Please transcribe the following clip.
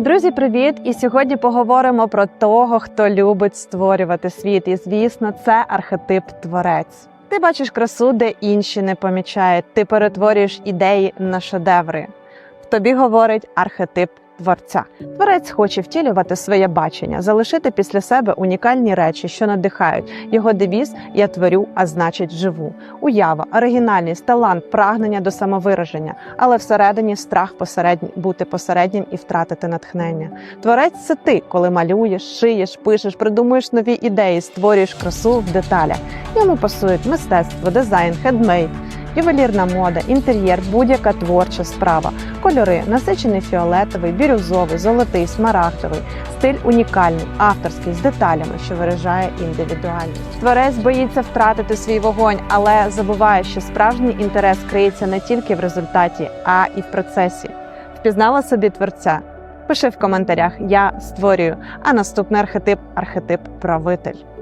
Друзі, привіт! І сьогодні поговоримо про того, хто любить створювати світ. І звісно, це архетип творець. Ти бачиш красу, де інші не помічають. Ти перетворюєш ідеї на шедеври. Тобі говорить архетип творця. Творець хоче втілювати своє бачення, залишити після себе унікальні речі, що надихають. Його девіз Я творю, а значить живу. Уява, оригінальність, талант, прагнення до самовираження, але всередині страх посереднь... бути посереднім і втратити натхнення. Творець це ти, коли малюєш, шиєш, пишеш, придумуєш нові ідеї, створюєш красу в деталях. Йому пасують мистецтво, дизайн, хендмейд. Ювелірна мода, інтер'єр, будь-яка творча справа, кольори, насичений фіолетовий, бірюзовий, золотий, смарагдовий, стиль унікальний, авторський, з деталями, що виражає індивідуальність. Творець боїться втратити свій вогонь, але забуває, що справжній інтерес криється не тільки в результаті, а і в процесі. Впізнала собі творця? Пиши в коментарях, я створюю. А наступний архетип архетип правитель.